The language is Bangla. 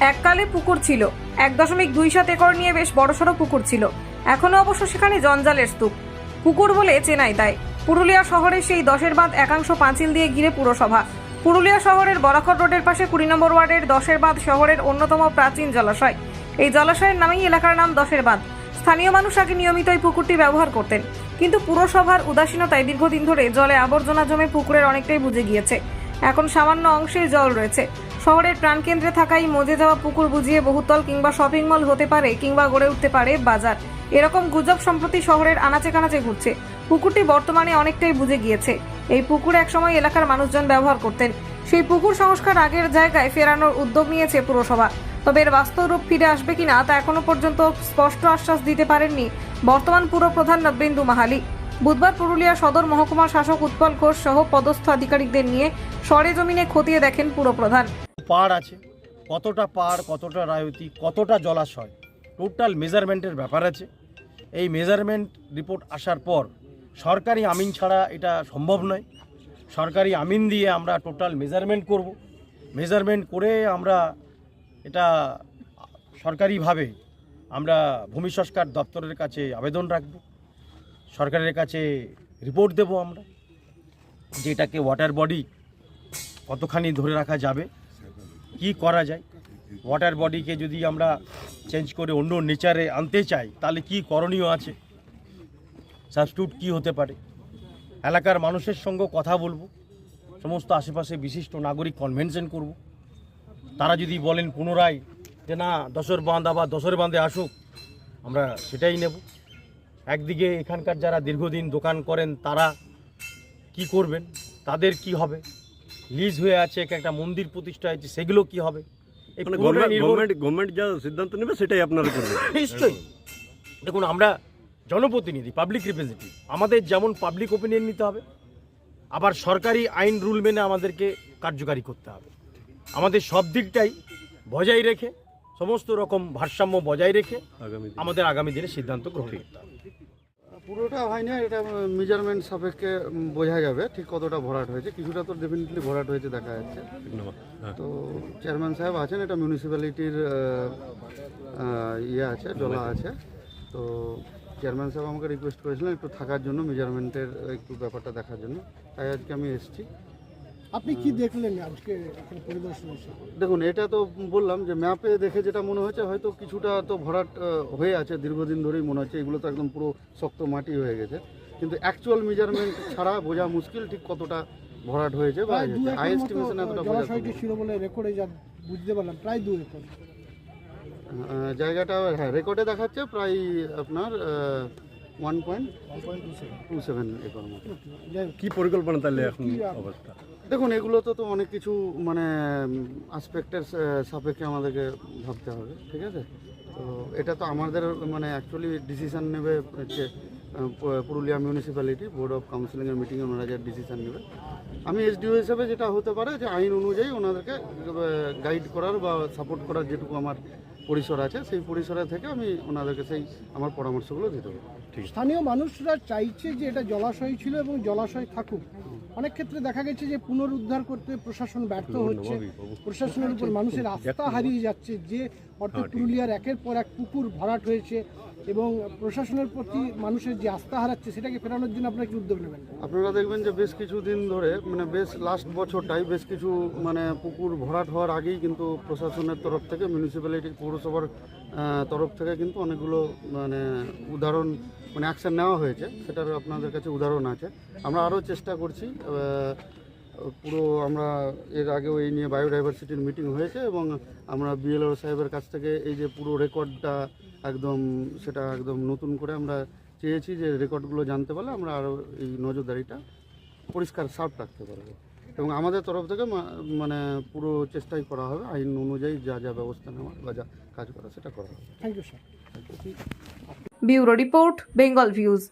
এককালে পুকুর ছিল। এক দশমিক দুই সাত একর নিয়ে বেশ বড়সড় পুকুর ছিল। এখনও অবশ্য সেখানে জঞ্জালের স্তূপ। পুকুর বলে চেনাই তাই। পুরুলিয়া শহরের সেই দশের বাঁধ একাংশ পাঁচিল দিয়ে ঘিরে পুরসভা। পুরুলিয়া শহরের বরাখর রোডের পাশে কুড়ি নম্বর ওয়ার্ডের দশের বাঁধ শহরের অন্যতম প্রাচীন জলাশয়। এই জলাশয়ের নামেই এলাকার নাম দশের বাঁধ। স্থানীয় মানুষ আগে নিয়মিত এই পুকুরটি ব্যবহার করতেন। কিন্তু পুরসভার উদাসীনতায় দীর্ঘদিন ধরে জলে আবর্জনা জমে পুকুরের অনেকটাই বুঝে গিয়েছে। এখন সামান্য অংশেই জল রয়েছে। শহরের প্রাণকেন্দ্রে থাকাই মজে যাওয়া পুকুর বুঝিয়ে বহুতল কিংবা শপিং মল হতে পারে কিংবা গড়ে উঠতে পারে বাজার। এরকম গুজব সম্প্রতি শহরের আনাচে কানাচে ঘুরছে। পুকুরটি বর্তমানে অনেকটাই বুঝে গিয়েছে। এই পুকুর একসময় এলাকার মানুষজন ব্যবহার করতেন। সেই পুকুর সংস্কার আগের জায়গায় ফেরানোর উদ্যোগ নিয়েছে পুরসভা। তবে এর বাস্তব রূপ ফিরে আসবে কিনা তা এখনও পর্যন্ত স্পষ্ট আশ্বাস দিতে পারেননি বর্তমান পুরপ্রধান নব্বেন্দু মাহালি। বুধবার পুরুলিয়া সদর মহকুমা শাসক উৎপল ঘোষ সহ পদস্থ আধিকারিকদের নিয়ে সরেজমিনে খতিয়ে দেখেন পুরপ্রধান। পাড় আছে। কতটা পাড়, কতটা রায়তি কতটা জলাশয় টোটাল মেজারমেন্টের ব্যাপার আছে। এই মেজারমেন্ট রিপোর্ট আসার পর সরকারি আমিন ছাড়া এটা সম্ভব নয়। সরকারি আমিন দিয়ে আমরা টোটাল মেজারমেন্ট করব। মেজারমেন্ট করে আমরা এটা সরকারিভাবে আমরা ভূমি সংস্কার দপ্তরের কাছে আবেদন রাখব। সরকারের কাছে রিপোর্ট দেব আমরা যে এটাকে ওয়াটার বডি কতখানি ধরে রাখা যাবে, কি করা যায়। ওয়াটার বডিকে যদি আমরা চেঞ্জ করে অন্য নেচারে আনতে চাই, তাহলে কি করণীয় আছে? সাবস্টিটিউট কি হতে পারে? এলাকার মানুষের সঙ্গে কথা বলব, সমস্ত আশেপাশে বিশিষ্ট নাগরিক কনভেনশন করব। তারা যদি বলেন পুনরায় যে না, দশর বাঁধ আবার দশর বাঁধে আসুক, আমরা সেটাই নেব। একদিকে এখানকার যারা দীর্ঘদিন দোকান করেন তারা কি করবেন? তাদের কি হবে? লিজ হয়ে আছে এক একটা মন্দির প্রতিষ্ঠা হয়েছে সেগুলো কি হবে? মানে গভর্নমেন্ট যা সিদ্ধান্ত নেবে সেটাই আপনারা করবেন। নিশ্চয়ই। দেখুন আমরা জনপ্রতিনিধি পাবলিক রিপ্রেজেন্টেটিভ আমাদের যেমন পাবলিক ওপিনিয়ন নিতে হবে আবার সরকারি আইন রুল মেনে আমাদেরকে কার্যকারী করতে হবে। আমাদের সব দিকটাই বজায় রেখে সমস্ত রকম ভারসাম্য বজায় রেখে আগামী আমাদের আগামী দিনে সিদ্ধান্ত গ্রহণ করতে হবে। পুরোটা হয়নি এটা মেজারমেন্ট সাপেক্ষে বোঝা যাবে ঠিক কতটা ভরাট হয়েছে। কিছুটা তো ডেফিনেটলি ভরাট হয়েছে দেখা যাচ্ছে। হ্যাঁ। তো চেয়ারম্যান সাহেব আছেন এটা মিউনিসিপ্যালিটির ইয়ে আছে জলা আছে। তো চেয়ারম্যান সাহেব আমাকে রিকোয়েস্ট করেছিলেন একটু থাকার জন্য মেজারমেন্টের একটু ব্যাপারটা দেখার জন্য। তাই আজকে আমি এসেছি। আপনি কি দেখলেন আজকে এখানে পরিদর্শন দেখুন এটা তো বললাম যে ম্যাপে দেখে যেটা মনে হচ্ছে হয়তো কিছুটা তো ভরাট হয়ে আছে দীর্ঘদিন ধরেই মনে হচ্ছে এগুলো তো একদম পুরো শক্ত মাটি হয়ে গেছে। কিন্তু অ্যাকচুয়াল মেজারমেন্ট ছাড়া বোঝা মুশকিল ঠিক কতটা ভরাট হয়েছে বা হাই এস্টিমেশন এতটা বোঝা ছিল বলে রেকর্ডে যা বুঝতে পারলাম প্রায় দু একর। জায়গাটা হ্যাঁ রেকর্ডে দেখাচ্ছে প্রায় আপনার one point two seven acre মতো। যাই হোক, কি পরিকল্পনা তাহলে এখন অবস্থা? দেখুন, এগুলো তো তো অনেক কিছু মানে আসপেক্টের সাপেক্ষে আমাদেরকে ভাবতে হবে, ঠিক আছে? তো এটা তো আমাদের মানে অ্যাকচুয়ালি ডিসিশান নেবে হচ্ছে পুরুলিয়া মিউনিসিপ্যালিটি বোর্ড অফ কাউন্সিলিংয়ের মিটিংয়ে ওনারা যে ডিসিশান নেবে। আমি এসডিও হিসেবে যেটা হতে পারে যে আইন অনুযায়ী ওনাদেরকে গাইড করার বা সাপোর্ট করার যেটুকু আমার পরিসর আছে সেই পরিসরে থেকে আমি ওনাদেরকে সেই আমার পরামর্শগুলো দিতে পারি স্থানীয় মানুষরা চাইছে যে এটা জলাশয় ছিল এবং জলাশয় থাকুক। অনেক ক্ষেত্রে দেখা গেছে যে পুনরুদ্ধার করতে প্রশাসন ব্যর্থ হচ্ছে। প্রশাসনের উপর মানুষের আস্থা হারিয়ে যাচ্ছে যে অর্থাৎ পুরুলিয়ার একের পর এক পুকুর ভরাট হয়েছে। এবং প্রশাসনের প্রতি মানুষের যে আস্থা হারাচ্ছে, সেটাকে ফেরানোর জন্য আপনারা কি উদ্যোগ নেবেন? আপনারা দেখবেন যে বেশ কিছু দিন ধরে মানে বেশ লাস্ট বছরটাই বেশ কিছু মানে পুকুর ভরাট হওয়ার আগেই কিন্তু প্রশাসনের তরফ থেকে মিউনিসিপ্যালিটি পৌরসভার তরফ থেকে কিন্তু অনেকগুলো মানে উদাহরণ মানে অ্যাকশন নেওয়া হয়েছে। সেটার আপনাদের কাছে উদাহরণ আছে। আমরা আরও চেষ্টা করছি পুরো আমরা এর আগেও এই নিয়ে বায়োডাইভার্সিটির মিটিং হয়েছে এবং আমরা বিএলও সাহেবের কাছ থেকে এই যে পুরো রেকর্ডটা একদম সেটা একদম নতুন করে আমরা চেয়েছি যে রেকর্ডগুলো জানতে পারলে আমরা আরও এই নজরদারিটা পরিষ্কার সাফ রাখতে পারব। এবং আমাদের তরফ থেকে মা- মানে পুরো চেষ্টাই করা হবে আইন অনুযায়ী যা যা ব্যবস্থা নেওয়া বা যা কাজ করা সেটা করা হবে। Thank you sir bureau report Bengal views.